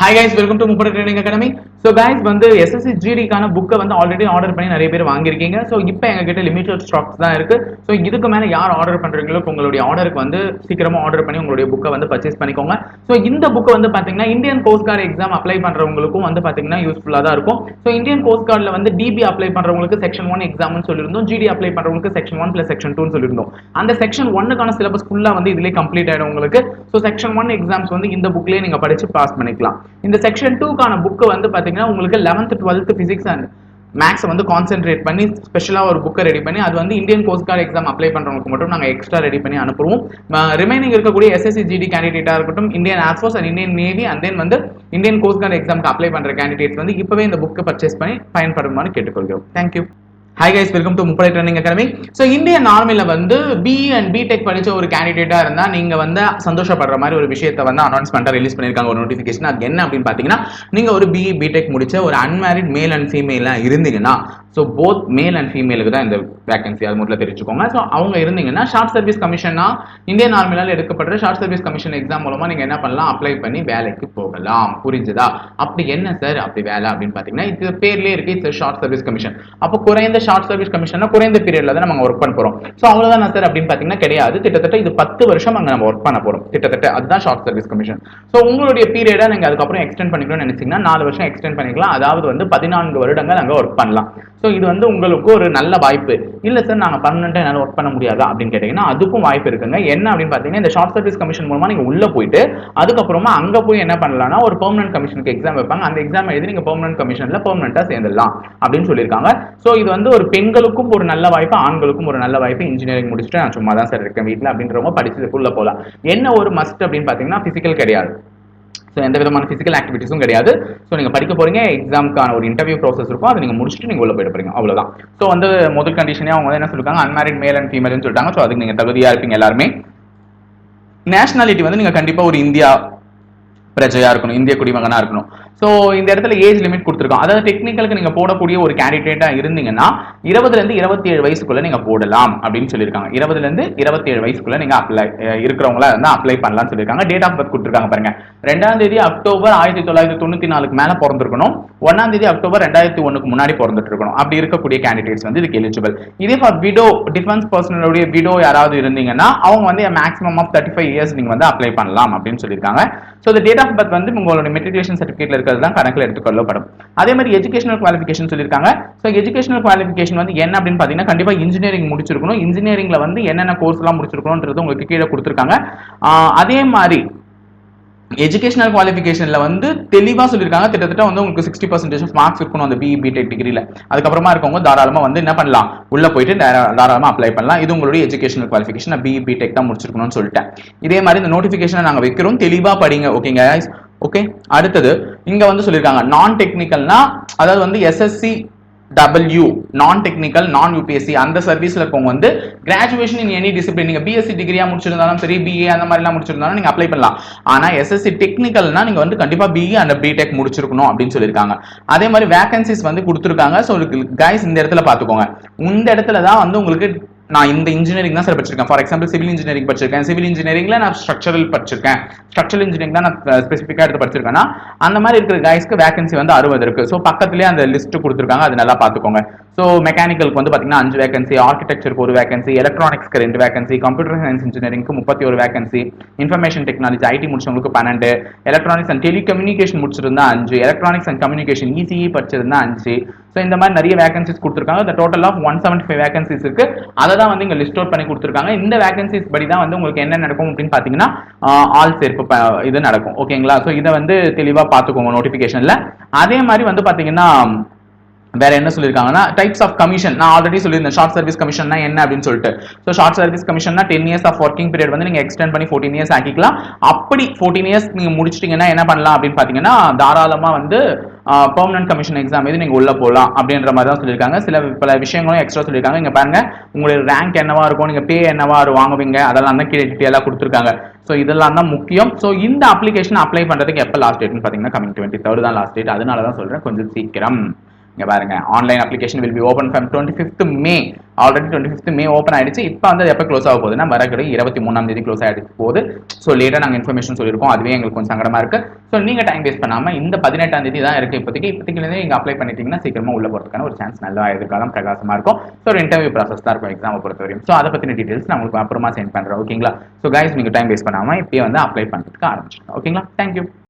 Hi guys welcome to Muppadai training academy so guys வந்து SSC ஜிடிக்கான புக்கை வந்து ஆல்ரெடி ஆர்டர் பண்ணி நிறைய பேர் வாங்கியிருக்கீங்க. ஸோ இப்போ எங்ககிட்ட லிமிட்டட் ஸ்டாக்ஸ் தான் இருக்கு. ஸோ இதுக்கு மேலே யார் ஆர்டர் பண்ணுறீங்களோ உங்களுடைய ஆர்டருக்கு வந்து சீக்கிரமா ஆர்டர் பண்ணி உங்களுடைய புக்கை வந்து பர்ச்சேஸ் பண்ணிக்கோங்க. ஸோ இந்த புக்கை வந்து பார்த்தீங்கன்னா Indian coast guard exam apply பண்ணுறவங்களுக்கும் வந்து பார்த்தீங்கன்னா யூஸ்ஃபுல்லாக தான் இருக்கும். ஸோ இந்தியன் கோஸ்ட் கார்டில் வந்து டிபி அப்ளை பண்றவங்களுக்கு செக்ஷன் ஒன் எக்ஸாம்னு சொல்லியிருந்தோம். ஜிடி அப்ளை பண்ணுறவங்களுக்கு செக்ஷன் ஒன் ப்ளஸ் செக்ஷன் டூன்னு சொல்லியிருந்தோம். அந்த செக்ஷன் ஒன்னுக்கான சிலபஸ் ஃபுல்லாக வந்து இதிலே கம்ப்ளீட் ஆகிடும் உங்களுக்கு. ஸோ செக்ஷன் ஒன் எக்ஸாம்ஸ் வந்து இந்த புக்லேயே நீங்க படிச்சு பாஸ் பண்ணிக்கலாம். இந்த செக்ஷன் டூக்கான புக்கு வந்து பார்த்தீங்கன்னா உங்களுக்கு லெவன்த் டுவெல்த் ஃபிசிக்ஸ் அண்ட் மேக்ஸை வந்து கான்சென்ட்ரேட் பண்ணி ஸ்பெஷலாக ஒரு புக்கை ரெடி பண்ணி அது வந்து Indian coast guard exam apply பண்ணுறவங்களுக்கு மட்டும் நாங்கள் எக்ஸ்ட்ரா ரெடி பண்ணி அனுப்புவோம். ரிமைனிங் இருக்கக்கூடிய எஸ்எஸ்சி ஜிடி கேண்டிடேட்டாக இருக்கட்டும் Indian air force and Indian navy and then வந்து இந்தியன் கோஸ்ட் கார்டு எக்ஸாமுக்கு அப்ளை பண்ணுற கேண்டிடேட்ஸ் வந்து இப்போவே இந்த புக்கை பர்ச்சேஸ் பண்ணி பயன்படுமான்னு கேட்டுக்கொள்கிறோம். Thank you hi guys welcome to Muppadai training academy so Indian ஆர்மியில் வந்து பி அண்ட் பிடெக் படிச்ச ஒரு கேண்டிடேட்டாக இருந்தால் நீங்கள் வந்து சந்தோஷப்படுற மாதிரி ஒரு விஷயத்தை வந்து அனௌன்ஸ்மெண்ட்டாக ரிலீஸ் பண்ணியிருக்காங்க ஒரு நோட்டிஃபிகேஷன் அது என்ன அப்படின்னு பார்த்தீங்கன்னா நீங்கள் ஒரு பிஇ பிடெக் முடிச்ச ஒரு அன்மேரிட் மேல் அண்ட் ஃபீமேலாக இருந்தீங்கன்னா ஸோ போத் மேல் அண்ட் ஃபீமேலுக்கு தான் இந்த வேகன்சி அது முதல்ல தெரிஞ்சுக்கோங்க. ஸோ அவங்க இருந்தீங்கன்னா ஷார்ட் சர்வீஸ் கமிஷனா இந்தியன் ஆர்மியால் எடுக்கப்படுற ஷார்ட் சர்வீஸ் கமிஷன் எக்ஸாம் மூலமாக நீங்கள் என்ன பண்ணலாம்? அப்ளை பண்ணி வேலைக்கு போகலாம். புரிஞ்சுதா? அப்படி என்ன சார் அப்படி வேலை அப்படின்னு பார்த்தீங்கன்னா இது பேர்லேயே இருக்கு. இட்ஸ் ஷார்ட் சர்வீஸ் கமிஷன் அப்போ குறைந்த ஷார்ட் சர்வீஸ் கமிஷன்னா குறைந்த பீரியட்ல தான் நம்ம ஒர்க் பண்ண போறோம். ஸோ அவ்வளோதான் சார் அப்படின்னு பார்த்தீங்கன்னா கிடையாது. கிட்டத்தட்ட இது பத்து வருஷம் அங்கே நம்ம ஒர்க் பண்ண போறோம். கிட்டத்தட்ட அதுதான் ஷார்ட் சர்வீஸ் கமிஷன் ஸோ உங்களுடைய பீரியடை நீங்கள் அதுக்கப்புறம் எக்ஸ்டெண்ட் பண்ணிக்கணும்னு நினைச்சீங்கன்னா நாலு வருஷம் எக்ஸ்டெண்ட் பண்ணிக்கலாம். அதாவது வந்து பதினான்கு வருடங்கள் அங்கே ஒர்க் பண்ணலாம். ஸோ இது வந்து உங்களுக்கு ஒரு நல்ல வாய்ப்பு. இல்லை சார் நாங்கள் பர்மனெண்ட்டாக என்னால் ஒர்க் பண்ண முடியாதா? அப்படின்னு கேட்டிங்கன்னா அதுக்கும் வாய்ப்பு இருக்குங்க. என்ன அப்படின்னு பார்த்தீங்கன்னா இந்த ஷார்ட் சர்வீஸ் கமிஷன் மூலமாக நீங்கள் உள்ளே போயிட்டு அதுக்கப்புறமா அங்கே போய் என்ன பண்ணலாம்னா ஒரு பெர்மனன்ட் கமிஷனுக்கு எக்ஸாம் வைப்பாங்க. அந்த எக்ஸாம் எழுதி நீங்கள் பெர்மனன்ட் கமிஷனில் பெர்மனெண்ட்டாக சேர்ந்துடலாம் அப்படின்னு சொல்லியிருக்காங்க. ஸோ இது வந்து ஒரு பெண்களுக்கும் ஒரு நல்ல வாய்ப்பு ஆண்களுக்கும் ஒரு நல்ல வாய்ப்பு. இன்ஜினியரிங் முடிச்சுட்டு நான் சும்மா தான் சார் இருக்கேன் வீட்டில் அப்படின்றவங்க படிச்சதுக்குள்ளே போகலாம். என்ன ஒரு மஸ்ட் அப்படின்னு பார்த்தீங்கன்னா ஃபிசிக்கல் கிடையாது. ஸோ எந்த விதமான ஃபிசிக்கல் ஆக்டிவிட்டிஸும் கிடையாது. ஸோ நீங்கள் படிக்க போறீங்க எக்ஸாமுக்கான ஒரு இன்டர்வியூ ப்ராசஸ் இருக்கும். அதை நீங்கள் முடிச்சுட்டு நீங்கள் உள்ள போயிட்டு போறீங்க. அவ்வளோதான் ஸோ வந்து முதல் கண்டிஷனே அவங்க வந்து என்ன சொல்லிருக்காங்க? அன்மேரிட் மேல் அண்ட் ஃபீமேல்னு சொல்லிட்டாங்க. ஸோ அதுக்கு நீங்கள் தகுதியாக இருப்பீங்க எல்லாருமே. நேஷனாலிட்டி வந்து நீங்கள் கண்டிப்பாக ஒரு இந்தியா பிரஜையாக இருக்கணும். இந்திய குடிமகனாக இருக்கணும். ஸோ இந்த இடத்துல ஏஜ் லிமிட் கொடுத்துருக்கோம். அதாவது டெக்னிக்கலுக்கு நீங்கள் போடக்கூடிய ஒரு கேண்டிடேட்டாக இருந்தீங்கன்னா இருபதுலேருந்து இருபத்தி ஏழு வயசுக்குள்ள நீங்கள் போடலாம் அப்படின்னு சொல்லியிருக்காங்க. இருபதுலேருந்து இருபத்தி ஏழு வயசுக்குள்ளே நீங்கள் அப்ளை இருக்கிறவங்களா இருந்தால் அப்ளை பண்ணலாம்னு சொல்லியிருக்காங்க. டேட் ஆஃப் பர்த் கொடுத்துருக்காங்க பாருங்க. ரெண்டாம் தேதி அக்டோபர் ஆயிரத்தி தொள்ளாயிரத்தி தொண்ணூற்றி நாலுக்கு மேலே பிறந்திருக்கணும். ஒன்றாம் தேதி அக்டோபர் ரெண்டாயிரத்தி ஒன்றுக்கு முன்னாடி பிறந்துட்டு இருக்கணும் அப்படி இருக்கக்கூடிய கேண்டிடேட்ஸ் வந்து இதுக்கு எலிஜிபிள் இதே ஃபார் விடோ டிஃபென்ஸ் பர்சனலுடைய விடோ யாராவது இருந்தீங்கன்னா அவங்க வந்து maximum of thirty five years நீங்கள் வந்து அப்ளை பண்ணலாம் அப்படின்னு சொல்லியிருக்காங்க. ஸோ இந்த டேட் ஆஃப் பர்த் வந்து உங்களோட மெட்ரிகுலேஷன் இருக்க இருக்கிறது தான் கணக்கில் எடுத்துக்கொள்ளப்படும் அதே மாதிரி எஜுகேஷனல் குவாலிஃபிகேஷன் சொல்லியிருக்காங்க. ஸோ எஜுகேஷனல் குவாலிஃபிகேஷன் வந்து என்ன அப்படின்னு பார்த்தீங்கன்னா கண்டிப்பா இன்ஜினியரிங் முடிச்சிருக்கணும். இன்ஜினியரிங்ல வந்து என்னென்ன கோர்ஸ் எல்லாம் முடிச்சிருக்கணும்ன்றது உங்களுக்கு கீழே கொடுத்துருக்காங்க. அதே மாதிரி எஜுகேஷனல் குவாலிஃபிகேஷன்ல வந்து தெளிவா சொல்லியிருக்காங்க. கிட்டத்தட்ட வந்து உங்களுக்கு சிக்ஸ்டி பர்சன்டேஜ் ஆஃப் மார்க்ஸ் இருக்கணும் அந்த பிஇ பிடெக் டிகிரில அதுக்கப்புறமா இருக்கவங்க தாராளமா வந்து என்ன பண்ணலாம்? உள்ள போயிட்டு தாராளமாக தாராளமா அப்ளை பண்ணலாம். இது உங்களுடைய எஜுகேஷனல் குவாலிஃபிகேஷன் நான் பிஇ பிடெக் தான் முடிச்சிருக்கணும்னு சொல்லிட்டேன். இதே மாதிரி இந்த நோட்டிஃபிகேஷனை நாங்க வைக்கிறோம். தெளிவா படிங்க ஓகேங்க ஓகே அடுத்தது இங்க வந்து சொல்லியிருக்காங்க நான் டெக்னிக்கல்னா அதாவது வந்து SSC W non technical non UPSC அந்த சர்வீஸ்ல இருக்கவங்க வந்து கிராஜுவேஷன் இன் எனி டிசிப்ளின் நீங்க பிஎஸ்சி டிகிரியா முடிச்சிருந்தாலும் சரி பிஏ அந்த மாதிரிலாம் முடிச்சிருந்தாலும் நீங்க அப்ளை பண்ணலாம். ஆனா எஸ்எஸ்சி டெக்னிக்கல்னா நீங்க வந்து கண்டிப்பா பிஏ அண்ட் பிடெக் முடிச்சிருக்கணும் அப்படின்னு சொல்லியிருக்காங்க. அதே மாதிரி வேகன்சிஸ் வந்து கொடுத்துருக்காங்க. ஸோ கைஸ் இந்த இடத்துல பாத்துக்கோங்க இந்த இடத்துல தான் வந்து உங்களுக்கு நான் இந்த இன்ஜினியரிங் தான் சார் படிச்சிருக்கேன். ஃபார் எக்ஸாம்பிள் சிவில் இன்ஜினியரிங் படிச்சிருக்கேன். சிவில் இன்ஜினியரிங்ல நான் ஸ்ட்ரக்சரல் படிச்சிருக்கேன். ஸ்ட்ரக்சரல் இன்ஜினியரிங் தான் நான் uh, ஸ்பெசிஃபிக்காக எடுத்து படிச்சிருக்கேன்னா அந்த மாதிரி இருக்கிற கைஸ்க்கு வேகன்சி வந்து அறுபது இருக்கு. ஸோ பக்கத்துலேயே அந்த லிஸ்ட் கொடுத்துருக்காங்க. அது நல்லா பார்த்துக்கோங்க. ஸோ மெக்கானிக்கலுக்கு வந்து பார்த்தீங்கன்னா அஞ்சு வேகன்சி ஆர்கிடெக்சருக்கு ஒரு வேகன்சி எலக்ட்ரானிக்ஸ்க்கு ரெண்டு வேகன்சி கம்ப்யூட்டர் சயின்ஸ் இன்ஜினியரிங்க்கு முப்பத்தி ஒரு வேகன்சி இன்ஃபர்மேஷன் டெக்னாலஜி ஐடி முடிச்சவங்களுக்கு பன்னெண்டு எலக்ட்ரானிக்ஸ் அண்ட் டெலிகம்யூனிகேஷன் முடிச்சிருந்தா அஞ்சு எலக்ட்ரானிக்ஸ் அண்ட் கம்யூனிகேஷன் இசிஇ படிச்சிருந்தா அஞ்சு ஸோ இந்த மாதிரி நிறைய வேகன்சிஸ் கொடுத்துருக்காங்க. இந்த total of one seventy five vacancies இருக்கு. அதை தான் வந்து இங்கே லிஸ்ட் அவுட் பண்ணி கொடுத்துருக்காங்க. இந்த வேகன்சிஸ் படி தான் வந்து உங்களுக்கு என்ன நடக்கும் அப்படின்னு பார்த்தீங்கன்னா ஆள் சேர்ப்பு இது நடக்கும். ஓகேங்களா ஸோ இதை வந்து தெளிவாக பார்த்துக்கோங்க நோட்டிஃபிகேஷனில் அதே மாதிரி வந்து பார்த்தீங்கன்னா வேற என்ன சொல்லியிருக்காங்கன்னா டைப்ஸ் ஆஃப் கமிஷன் நான் ஆல்ரெடி சொல்லியிருந்தேன். ஷார்ட் சர்வீஸ் கமிஷன்னா என்ன அப்படின்னு சொல்லிட்டு. So short service கமிஷன்னா ten years of working period வந்து நீங்க எக்ஸ்டெண்ட் பண்ணி ஃபோர்டீன் இயர்ஸ் ஆக்கிக்கலாம். அப்படி ஃபோர்டீன் இயர்ஸ் நீங்க முடிச்சிட்டீங்கன்னா என்ன பண்ணலாம் அப்படின்னு பார்த்தீங்கன்னா தாராளமா வந்து பெர்மனன்ட் கமிஷன் எக்ஸாம் எது நீங்க உள்ள போகலாம் அப்படின்ற மாதிரி தான் சொல்லியிருக்காங்க. சில பல விஷயங்களும் எக்ஸ்ட்ரா சொல்லியிருக்காங்க. இங்க பாருங்க உங்களுடைய ரேங்க் என்னவா இருக்கும் நீங்க பே என்னவா வாங்குவீங்க அதெல்லாம் தான் கீழே டீட்டெயிலாக கொடுத்துருக்காங்க. ஸோ இதெல்லாம் தான் முக்கியம். ஸோ இந்த அப்ளிகேஷன் அப்ளை பண்றதுக்கு எப்போ லாஸ்ட் டேட்னு பார்த்தீங்கன்னா கமிங் டுவெண்ட்டி தேர்ட் தான் லாஸ்ட் டேட் அதனால தான் சொல்றேன் கொஞ்சம் சீக்கிரம். இங்க பாருங்க online application will be open from twenty fifth May already twenty fifth May open ஆயிடுச்சு. இப்போ வந்து அது எப்போ க்ளோஸ் ஆக போகுதுன்னா வரக்கூடிய இருபத்தி மூணாம் தேதி க்ளோஸ் ஆகிடுச்சு போது ஸோ லேட்டாக நாங்கள் இன்ஃபர்மேஷன் சொல்லியிருக்கோம். அதுவே எங்களுக்கு கொஞ்சம் சங்கடமா இருக்கு. ஸோ நீங்க டைம் வேஸ்ட் பண்ணாமல் இந்த பதினெட்டாம் தேதி தான் இருக்கு இப்போதைக்கு. இப்போதைக்கு நீங்க அப்ளை பண்ணிட்டீங்கன்னா சீக்கிரமா உள்ள போறதுக்கான ஒரு சான்ஸ் நல்லா எதிர்காலம் பிரகாசமா இருக்கும். ஸோ ஒரு இன்டர்வியூ ப்ராசஸ் தான் இருக்கும் எக்ஸாமை பொறுத்த வரையும் ஸோ அதை பத்தின டீடைல்ஸ் நான் உங்களுக்கு அப்புறமா சென்ட் பண்றேன். ஓகேங்களா ஸோ கைஸ் நீங்க டைம் வேஸ்ட் பண்ணாமல் இப்பயே வந்து அப்ளை பண்ணுறதுக்கு ஆரம்பிச்சிருக்கோம் ஓகேங்களா தேங்க்யூ